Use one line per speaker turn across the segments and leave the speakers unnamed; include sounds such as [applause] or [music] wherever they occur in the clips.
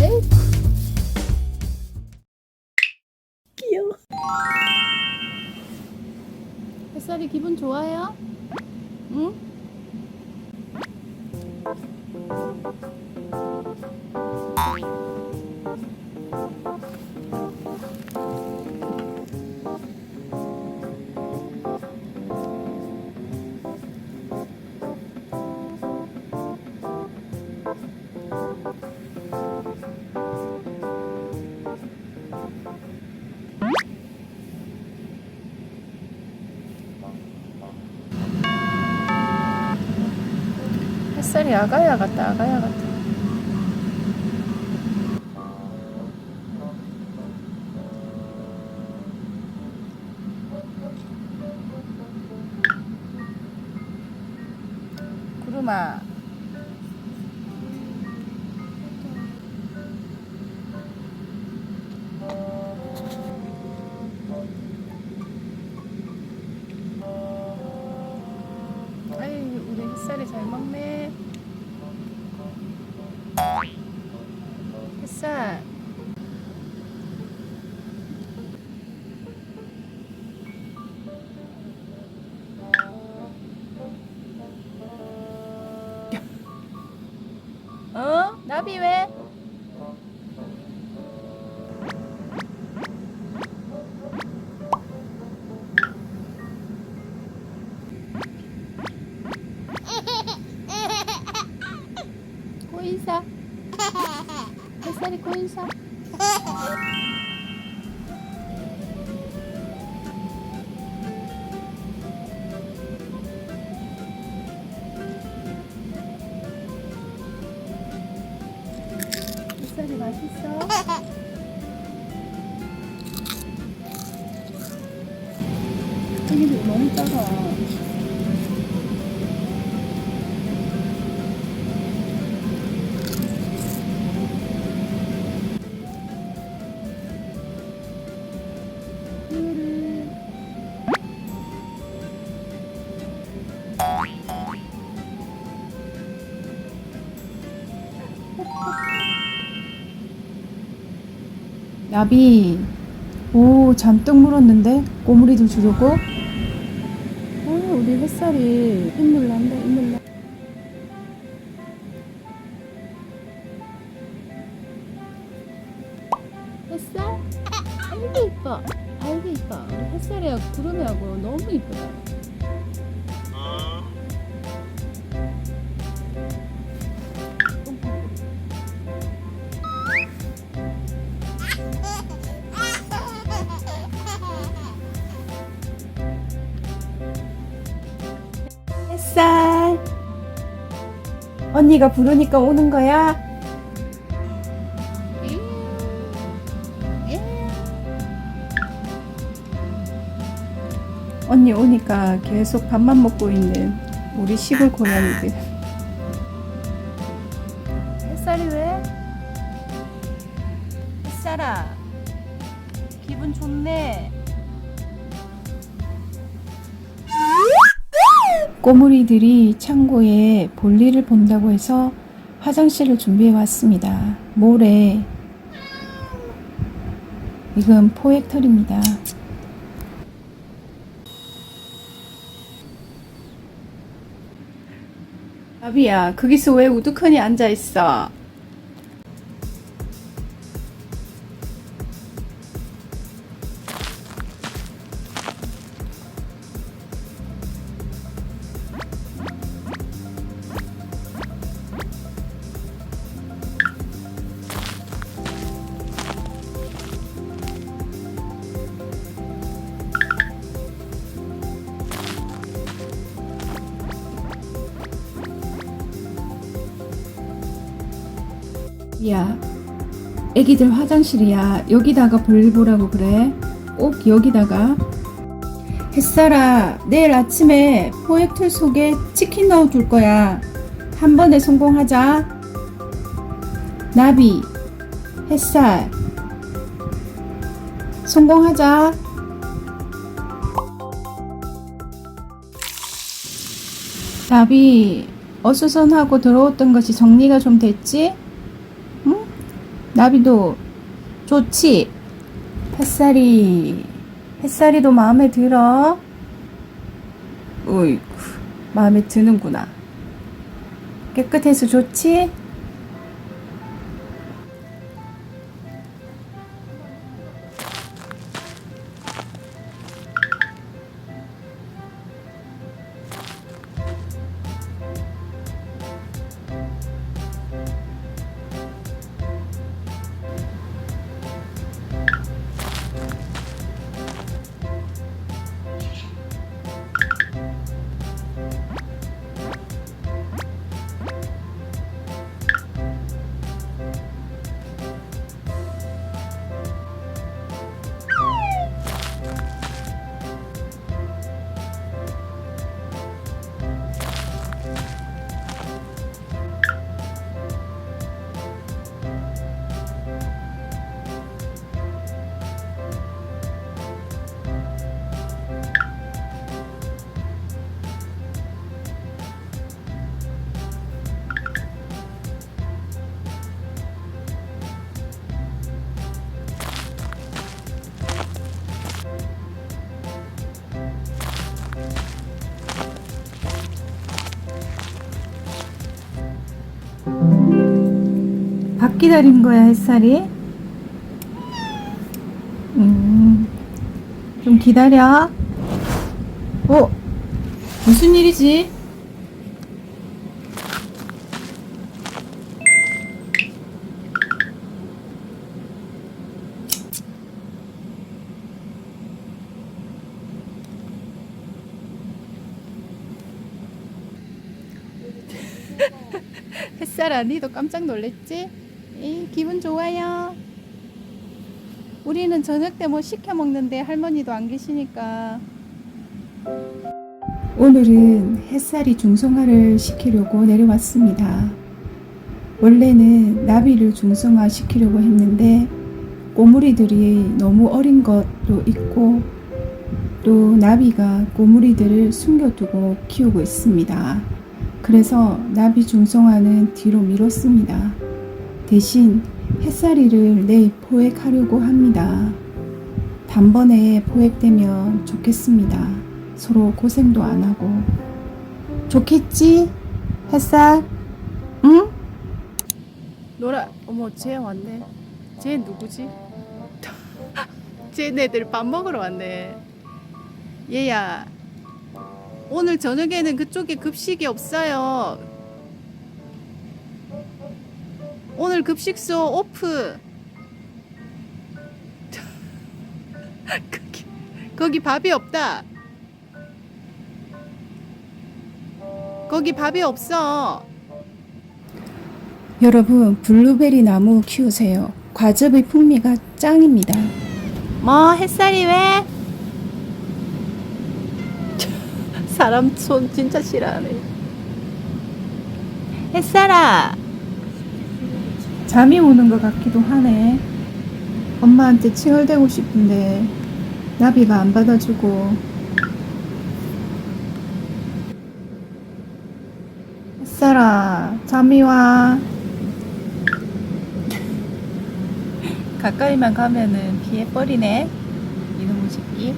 에이. 귀여워. 햇살이 기분 좋아요? 햇살이 아가야 같다 아가야 같다. 구름아 어? 나비 왜? 꼬인사 이 맛있어? 이게 너무 작아 나비 오 잔뜩 물었는데 꼬물이도 주려고? 아 우리 햇살이 인물 난다 인물 나 햇살? 아이고 이뻐. 아이고 이뻐. 햇살이하고 구름이하고 너무 이쁘다 햇살 언니가 부르니까 오는 거야? 언니 오니까 계속 밥만 먹고 있는 우리 시골 고양이들. 햇살이 왜? 햇살아, 기분 좋네. 꼬물이들이 창고에 볼일을 본다고 해서 화장실을 준비해 왔습니다. 모래. 이건 포획털입니다. 아비야, 거기서 왜 우두커니 앉아 있어? 야, 애기들 화장실이야. 여기다가 볼 보라고 그래. 꼭 여기다가. 햇살아, 내일 아침에 포획틀 속에 치킨 넣어둘 거야. 한 번에 성공하자. 나비, 햇살. 성공하자. 나비 어수선하고 더러웠던 것이 정리가 좀 됐지? 응? 나비도 좋지? 햇살이 햇살이도 마음에 들어? 어이구 마음에 드는구나 깨끗해서 좋지? 밥 기다린 거야 햇살이? 음, 좀 기다려. 어? 무슨 일이지? 햇살 아니도 깜짝 놀랬지? 이, 기분 좋아요. 우리는 저녁 때 뭐 시켜 먹는데 할머니도 안 계시니까. 오늘은 햇살이 중성화를 시키려고 내려왔습니다. 원래는 나비를 중성화 시키려고 했는데 꼬물이들이 너무 어린 것도 있고 또 나비가 꼬물이들을 숨겨두고 키우고 있습니다. 그래서 나비 중성화는 뒤로 미뤘습니다. 대신 햇살이를 내일 포획하려고 합니다. 단번에 포획되면 좋겠습니다. 서로 고생도 안 하고. 좋겠지? 햇살? 응? 노라, 어머, 쟤 왔네. 쟤 누구지? [laughs] 쟤네들 밥 먹으러 왔네. 얘야, 오늘 저녁에는 그쪽에 급식이 없어요. 오늘 급식소 오프. 거기, 거기 밥이 없다. 거기 밥이 없어. 여러분, 블루베리 나무 키우세요. 과즙의 풍미가 짱입니다. 뭐, 햇살이 왜? 사람 손 진짜 싫어하네. 햇살아. 잠이 오는 것 같기도 하네. 엄마한테 칭얼대고 싶은데 나비가 안 받아주고. 햇살아, 잠이 와. [laughs] 가까이만 가면은 피해버리네. 이놈의 새끼.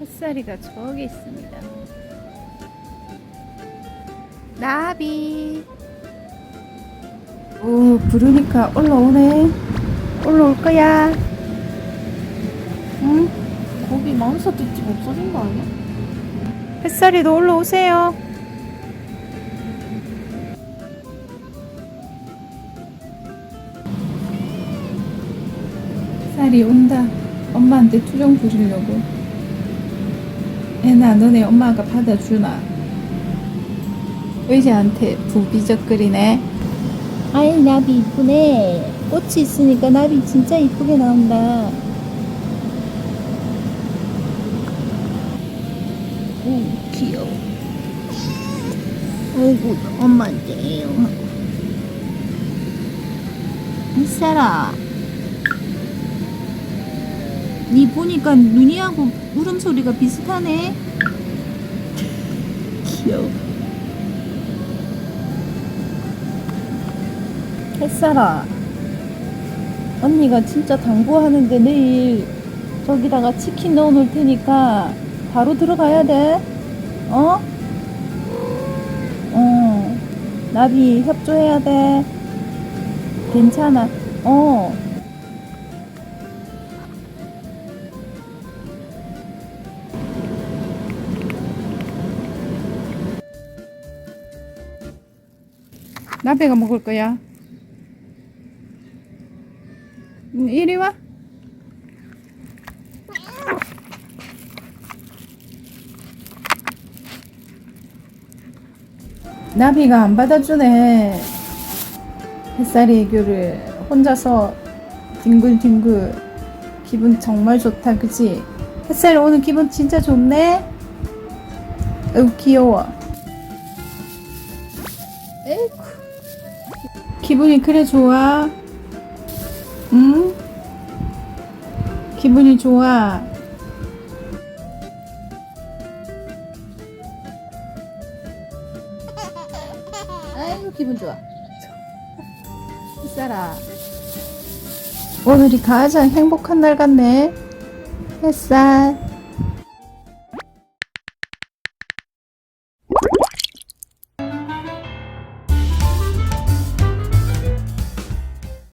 햇살이가 저기 있습니다. 나비. 오, 부르니까 올라오네. 올라올 거야. 응?
거기 맘스터집 없어진 거 아니야?
햇살이도 올라오세요. 햇살이 온다. 엄마한테 투정 부리려고. 애나 너네 엄마가 받아주나? 의자한테 부비적거리네.
아이 나비 이쁘네 꽃이 있으니까 나비 진짜 이쁘게 나온다 오 귀여워 아이고 엄마인데요 햇살아 니 보니까 눈이하고 울음소리가 비슷하네. 귀여워. 햇살아. 언니가 진짜 당부하는데 내일 저기다가 치킨 넣어 놓을 테니까 바로 들어가야 돼. 어? 어. 나비 협조해야 돼. 괜찮아. 어.
나베가 먹을 거야. 음, 이리 와. 나비가 안 받아주네. 햇살이 애교를 혼자서 뒹굴뒹굴 기분 정말 좋다, 그치? 햇살 오늘 기분 진짜 좋네? 어우, 귀여워. 에이쿠. 기분이 그래 좋아? 응? 기분이 좋아. 아이고 기분 좋아. 햇살아. 오늘이 가장 행복한 날 같네. 햇살.